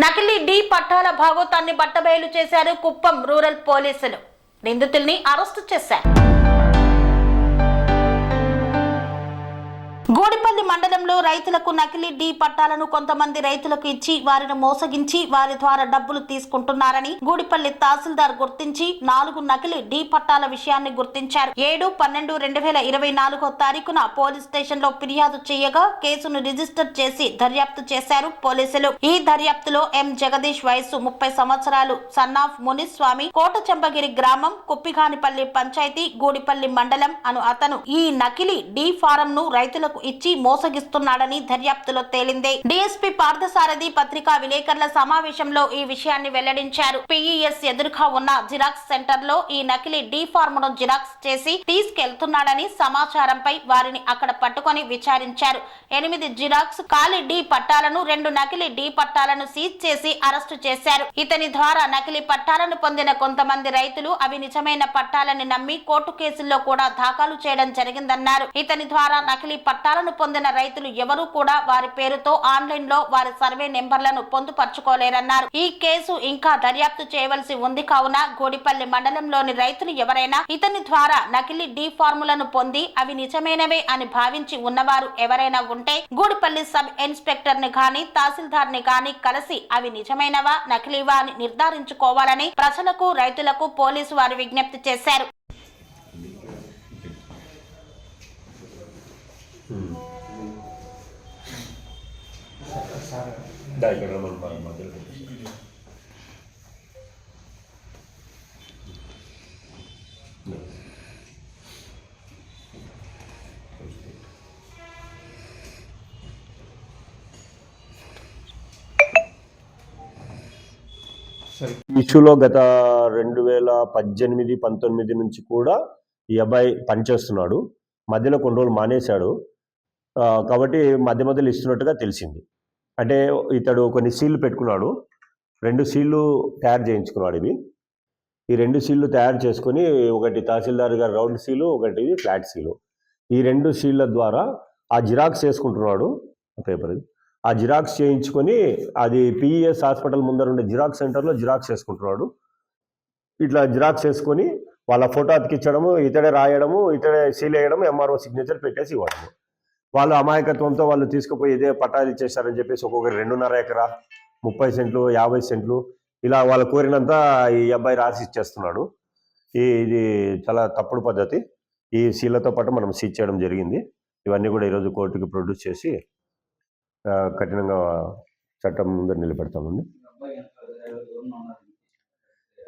నకిలీ డి పట్టాల భాగోతాన్ని బట్టబయలు చేశారు కుప్పం రూరల్ పోలీసులు. నిందితుల్ని అరెస్టు చేశారు. గూడిపల్లి మండలంలో రైతులకు నకిలీ డి పట్టాలను కొంతమంది రైతులకు ఇచ్చి వారిని మోసగించి వారి ద్వారా డబ్బులు తీసుకుంటున్నారని గూడిపల్లి తహసీల్దార్ గుర్తించి నాలుగు నకిలీ డి పట్టాల విషయాన్ని గుర్తించారు. ఏడు పన్నెండు రెండు వేల ఇరవై నాలుగో తారీఖున పోలీస్ స్టేషన్లో ఫిర్యాదు చేయగా కేసును రిజిస్టర్ చేసి దర్యాప్తు చేశారు పోలీసులు. ఈ దర్యాప్తులో ఎం జగదీష్ వయస్సు ముప్పై సంవత్సరాలు సన్నాఫ్ మునిస్వామి కోటచెంబగిరి గ్రామం కుప్పిగానిపల్లి పంచాయతీ గూడిపల్లి మండలం అను అతను. ఈ నకిలీ డి ఫారం ను రైతులకు ఇచ్చి మోసగిస్తున్నాడని దర్యాప్తులో తేలింది. డిఎస్పీ పార్థసారథి పత్రికా విలేకరుల సమావేశంలో ఈ విషయాన్ని వెల్లడించారు. పిఈఎస్ ఎదురుగా ఉన్న జిరాక్స్ సెంటర్లో ఈ నకిలీ డి ఫార్మ్ను జిరాక్స్ చేసి తీసుకెళ్తున్నాడని సమాచారంపై వారిని అక్కడ పట్టుకొని విచారించారు. ఎనిమిది జిరాక్స్ ఖాళీ డి పట్టాలను రెండు నకిలీ డి పట్టాలను సీజ్ చేసి అరెస్టు చేశారు. ఇతని ద్వారా నకిలీ పట్టాలను పొందిన కొంతమంది రైతులు అవి నిజమైన పట్టాలని నమ్మి కోర్టు కేసుల్లో కూడా దాఖలు చేయడం జరిగిందన్నారు. ఇతని ద్వారా నకిలీ పట్టాలను పొందిన రైతులు ఎవరూ కూడా వారి పేరుతో ఆన్లైన్లో వారి సర్వే నెంబర్లను పొందుపరచుకోలేరన్నారు. ఈ కేసు ఇంకా దర్యాప్తు చేయవలసి ఉంది కావున గోడిపల్లి మండలంలోని రైతులు ఎవరైనా ఇతని ద్వారా నకిలీ డి ఫార్ములను పొంది అవి నిజమైనవే అని భావించి ఉన్నవారు ఎవరైనా ఉంటే గూడిపల్లి సబ్ ఇన్స్పెక్టర్ని గాని తహసీల్దార్ని గాని కలిసి అవి నిజమైనవా నకిలీవా అని నిర్ధారించుకోవాలని ప్రజలకు రైతులకు పోలీసు వారు విజ్ఞప్తి చేశారు. దా ఇక్కడ రమ్మని మధ్యలో ఇష్యూలో గత రెండు వేల పద్దెనిమిది పంతొమ్మిది నుంచి కూడా ఈ అబ్బాయి పనిచేస్తున్నాడు. మధ్యలో కొన్ని రోజులు మానేశాడు. కాబట్టి మధ్య మధ్యలో ఇస్తున్నట్టుగా తెలిసింది. అంటే ఇతడు కొన్ని సీళ్ళు పెట్టుకున్నాడు. రెండు సీళ్ళు తయారు చేయించుకున్నాడు ఇవి. ఈ రెండు సీళ్ళు తయారు చేసుకొని ఒకటి తహసీల్దార్ గారి రౌండ్ సీలు ఒకటి ఫ్లాట్ సీలు. ఈ రెండు సీళ్ళ ద్వారా ఆ జిరాక్స్ చేసుకుంటున్నాడు పేపర్ ఇది. ఆ జిరాక్స్ చేయించుకొని అది పిఈఎస్ హాస్పిటల్ ముందర ఉండే జిరాక్స్ సెంటర్లో జిరాక్స్ చేసుకుంటున్నాడు ఇట్లా జిరాక్స్ చేసుకొని వాళ్ళ ఫోటో అతికించడము ఇతడే రాయడము ఇతడే సీల్ వేయడము ఎంఆర్ఓ సిగ్నేచర్ పెట్టేసి ఇవ్వడము. వాళ్ళు అమాయకత్వంతో వాళ్ళు తీసుకుపోయి ఇదే పట్టాలు ఇచ్చేసారని చెప్పేసి ఒక్కొక్కరు రెండున్నర ఎకరా ముప్పై సెంట్లు యాభై సెంట్లు ఇలా వాళ్ళు కోరినంత ఈ అబ్బాయి రాసి ఇచ్చేస్తున్నాడు. ఈ ఇది చాలా తప్పుడు పద్ధతి. ఈ సీలతో పాటు మనం సీజ్ చేయడం జరిగింది. ఇవన్నీ కూడా ఈరోజు కోర్టుకి ప్రొడ్యూస్ చేసి కఠినంగా చట్టం ముందు నిలబెడతామండి.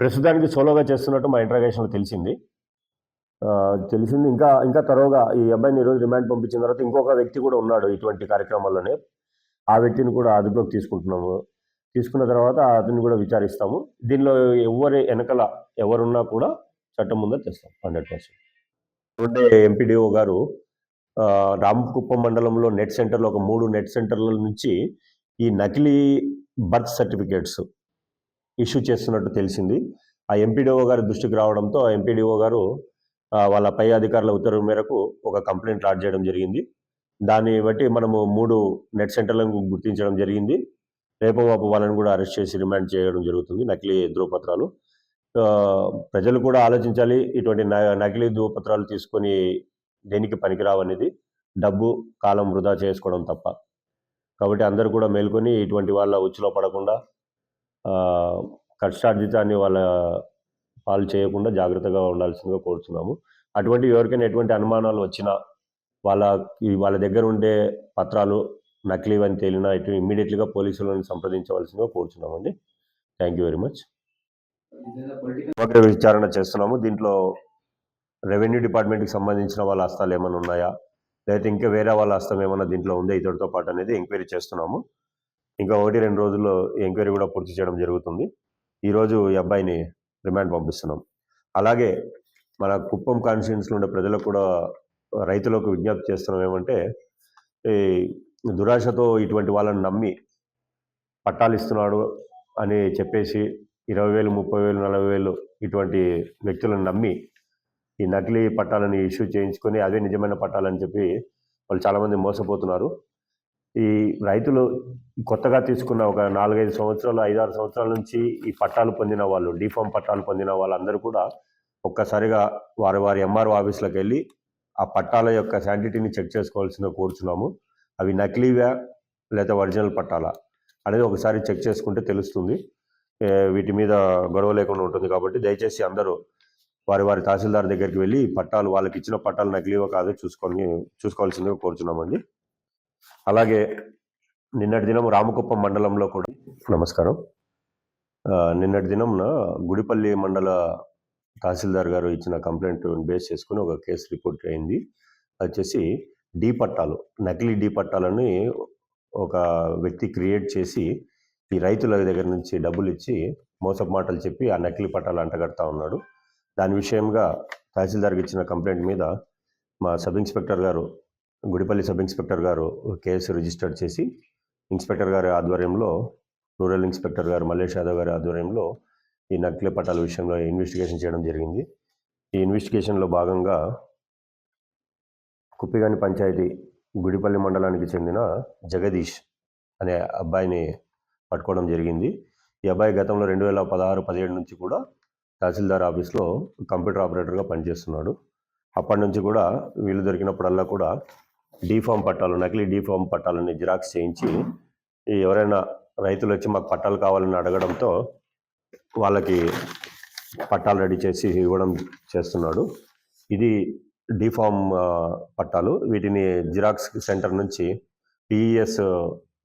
ప్రస్తుతానికి సోలోగా చేస్తున్నట్టు మా ఇంట్రాగేషన్లో తెలిసింది. తెలిసింది. ఇంకా ఇంకా తరోగా ఈ అబ్బాయిని ఈరోజు రిమాండ్ పంపించిన తర్వాత ఇంకొక వ్యక్తి కూడా ఉన్నాడు ఇటువంటి కార్యక్రమాల్లోనే. ఆ వ్యక్తిని కూడా అదుపులోకి తీసుకుంటున్నాము. తీసుకున్న తర్వాత అతన్ని కూడా విచారిస్తాము. దీనిలో ఎవరి వెనకల ఎవరున్నా కూడా చట్టం ముందర తెస్తాం హండ్రెడ్ పర్సెంట్. ఎంపీడీఓ గారు రామకుప్పం మండలంలో నెట్ సెంటర్లో ఒక మూడు నెట్ సెంటర్ల నుంచి ఈ నకిలీ బర్త్ సర్టిఫికేట్స్ ఇష్యూ చేస్తున్నట్టు తెలిసింది. ఆ ఎంపీడీఓ గారి దృష్టికి రావడంతో ఎంపీడీఓ గారు వాళ్ళ పై అధికారుల ఉత్తర్వు మేరకు ఒక కంప్లైంట్ లాడ్ చేయడం జరిగింది. దాన్ని బట్టి మనము మూడు నెట్ సెంటర్లను గుర్తించడం జరిగింది. రేపు వాపు వాళ్ళని కూడా అరెస్ట్ చేసి రిమాండ్ చేయడం జరుగుతుంది నకిలీ ధ్రువపత్రాలు ప్రజలు కూడా ఆలోచించాలి ఇటువంటి నకిలీ ధ్రువపత్రాలు తీసుకొని దేనికి పనికిరావనేది. డబ్బు కాలం వృధా చేసుకోవడం తప్ప. కాబట్టి అందరూ కూడా మేల్కొని ఇటువంటి వాళ్ళ ఉచ్చులో పడకుండా కష్టార్జితాన్ని వాళ్ళ పాలు చేయకుండా జాగ్రత్తగా ఉండాల్సిందిగా కోరుతున్నాము అటువంటి ఎవరికైనా ఎటువంటి అనుమానాలు వచ్చినా వాళ్ళ వాళ్ళ దగ్గర ఉండే పత్రాలు నకిలీ అని తేలినా ఇటు ఇమ్మీడియట్లీగా పోలీసులను సంప్రదించవలసిందిగా కోరుతున్నామండి థ్యాంక్ యూ వెరీ మచ్. సమగ్ర విచారణ చేస్తున్నాము. దీంట్లో రెవెన్యూ డిపార్ట్మెంట్కి సంబంధించిన వాళ్ళ హస్తాలు ఏమైనా ఉన్నాయా? లేకపోతే ఇంకా వేరే వాళ్ళ హస్తం ఏమైనా దీంట్లో ఉందా? ఇతడితో పాటు అనేది ఎంక్వైరీ చేస్తున్నాము. ఇంకా ఒకటి రెండు రోజుల్లో ఎంక్వైరీ కూడా పూర్తి చేయడం జరుగుతుంది. ఈరోజు ఈ అబ్బాయిని రిమాండ్ పంపిస్తున్నాం. అలాగే మన కుప్పం కాన్స్టిట్యున్సీలో ఉండే ప్రజలకు కూడా రైతులకు విజ్ఞప్తి చేస్తున్నాం ఏమంటే ఈ దురాశతో ఇటువంటి వాళ్ళని నమ్మి పట్టాలు ఇస్తున్నాడు అని చెప్పేసి ఇరవై వేలు ముప్పై వేలు నలభై వేలు ఇటువంటి వ్యక్తులను నమ్మి ఈ నకిలీ పట్టాలను ఇష్యూ చేయించుకొని అదే నిజమైన పట్టాలని చెప్పి వాళ్ళు చాలామంది మోసపోతున్నారు. ఈ రైతులు కొత్తగా తీసుకున్న ఒక నాలుగైదు సంవత్సరాలు ఐదారు సంవత్సరాల నుంచి ఈ పట్టాలు పొందిన వాళ్ళు డిఫామ్ పట్టాలు పొందిన వాళ్ళందరూ కూడా ఒక్కసారిగా వారి వారి ఎంఆర్ఓ ఆఫీస్లోకి వెళ్ళి ఆ పట్టాల యొక్క శాంటిటీని చెక్ చేసుకోవాల్సిందిగా కోరుచున్నాము. అవి నకిలీవా లేదా ఒరిజినల్ పట్టాలా అనేది ఒకసారి చెక్ చేసుకుంటే తెలుస్తుంది. వీటి మీద గొడవ లేకుండా ఉంటుంది కాబట్టి దయచేసి అందరూ వారి వారి తహసీల్దార్ దగ్గరికి వెళ్ళి పట్టాలు వాళ్ళకి ఇచ్చిన పట్టాలు నకిలీవో కాదో చూసుకొని చూసుకోవాల్సిందిగా కోరుచున్నామండి. అలాగే నిన్నటి దినం రామకుప్పం మండలంలో కూడా నమస్కారం. నిన్నటి దినంన గుడిపల్లి మండల తహసీల్దార్ గారు ఇచ్చిన కంప్లైంట్ బేస్ చేసుకుని ఒక కేసు రిపోర్ట్ అయింది. అది వచ్చేసి డీ పట్టాలు నకిలీ డీ పట్టాలని ఒక వ్యక్తి క్రియేట్ చేసి ఈ రైతుల దగ్గర నుంచి డబ్బులు ఇచ్చి మోసపు మాటలు చెప్పి ఆ నకిలీ పట్టాలు అంటగడతా ఉన్నాడు. దాని విషయంగా తహసీల్దార్కి ఇచ్చిన కంప్లైంట్ మీద మా సబ్ ఇన్స్పెక్టర్ గారు గుడిపల్లి సబ్ ఇన్స్పెక్టర్ గారు కేసు రిజిస్టర్ చేసి ఇన్స్పెక్టర్ గారి ఆధ్వర్యంలో రూరల్ ఇన్స్పెక్టర్ గారు మల్లేష్ యాదవ్ గారి ఆధ్వర్యంలో ఈ నకిలీ పట్టాల విషయంలో ఇన్వెస్టిగేషన్ చేయడం జరిగింది. ఈ ఇన్వెస్టిగేషన్లో భాగంగా కుప్పిగాని పంచాయతీ గుడిపల్లి మండలానికి చెందిన జగదీష్ అనే అబ్బాయిని పట్టుకోవడం జరిగింది. ఈ అబ్బాయి గతంలో రెండు వేల పదహారు పదిహేడు నుంచి కూడా తహసీల్దార్ ఆఫీస్లో కంప్యూటర్ ఆపరేటర్గా పనిచేస్తున్నాడు. అప్పటి నుంచి కూడా వీలు దొరికినప్పుడల్లా కూడా డీఫామ్ పట్టాలు నకిలీ డీఫామ్ పట్టాలని జిరాక్స్ చేయించి ఎవరైనా రైతులు వచ్చి మాకు పట్టాలు కావాలని అడగడంతో వాళ్ళకి పట్టాలు రెడీ చేసి ఇవ్వడం చేస్తున్నాడు. ఇది డిఫామ్ పట్టాలు. వీటిని జిరాక్స్ సెంటర్ నుంచి పిఈఎస్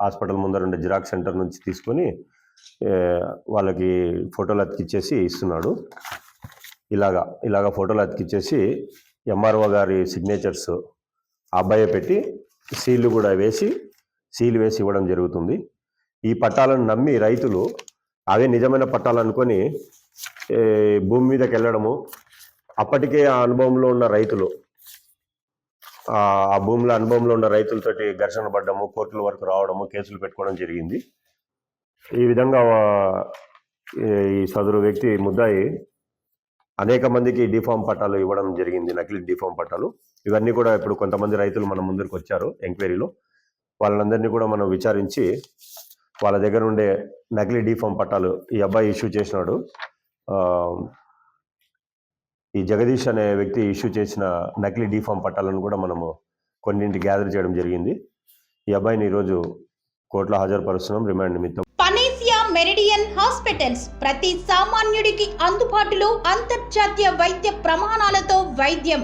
హాస్పిటల్ ముందర ఉండే జిరాక్స్ సెంటర్ నుంచి తీసుకొని వాళ్ళకి ఫోటోలు అతికిచ్చేసి ఇస్తున్నాడు. ఇలాగా ఇలాగా ఫోటోలు అతికిచ్చేసి ఎంఆర్ఓ గారి సిగ్నేచర్స్ అబ్బాయి పెట్టి సీళ్ళు కూడా వేసి సీలు వేసి ఇవ్వడం జరుగుతుంది. ఈ పట్టాలను నమ్మి రైతులు అవే నిజమైన పట్టాలు అనుకొని భూమి మీదకి వెళ్ళడము అప్పటికే ఆ అనుభవంలో ఉన్న రైతులు ఆ భూమిలో అనుభవంలో ఉన్న రైతులతోటి ఘర్షణ పడ్డము కోర్టుల వరకు రావడము కేసులు పెట్టుకోవడం జరిగింది. ఈ విధంగా ఈ- ఈ సదరు వ్యక్తి ముద్దాయి అనేక మందికి డిఫామ్ పట్టాలు ఇవ్వడం జరిగింది నకిలీ డిఫామ్ పట్టాలు. ఇవన్నీ కూడా ఇప్పుడు కొంతమంది రైతులు మన ముందరికి వచ్చారు ఎంక్వైరీలో. వాళ్ళందరినీ కూడా మనం విచారించి వాళ్ళ దగ్గర ఉండే నకిలీ డీఫామ్ పట్టాలు ఈ అబ్బాయి ఇష్యూ చేసినాడు. ఈ జగదీష్ అనే వ్యక్తి ఇష్యూ చేసిన నకిలీ డీఫామ్ పట్టాలను కూడా మనము కొన్నింటి గ్యాదర్ చేయడం జరిగింది. ఈ అబ్బాయిని ఈరోజు కోర్టులో హాజరుపరుస్తున్నాం. రిమాండ్ నిమిత్తం. పనేసియా మెరిడియన్ హాస్పిటల్స్ ప్రతి సామాన్యుడికి అందుబాటులో అంతర్జాతీయ వైద్య ప్రమాణాలతో వైద్యం.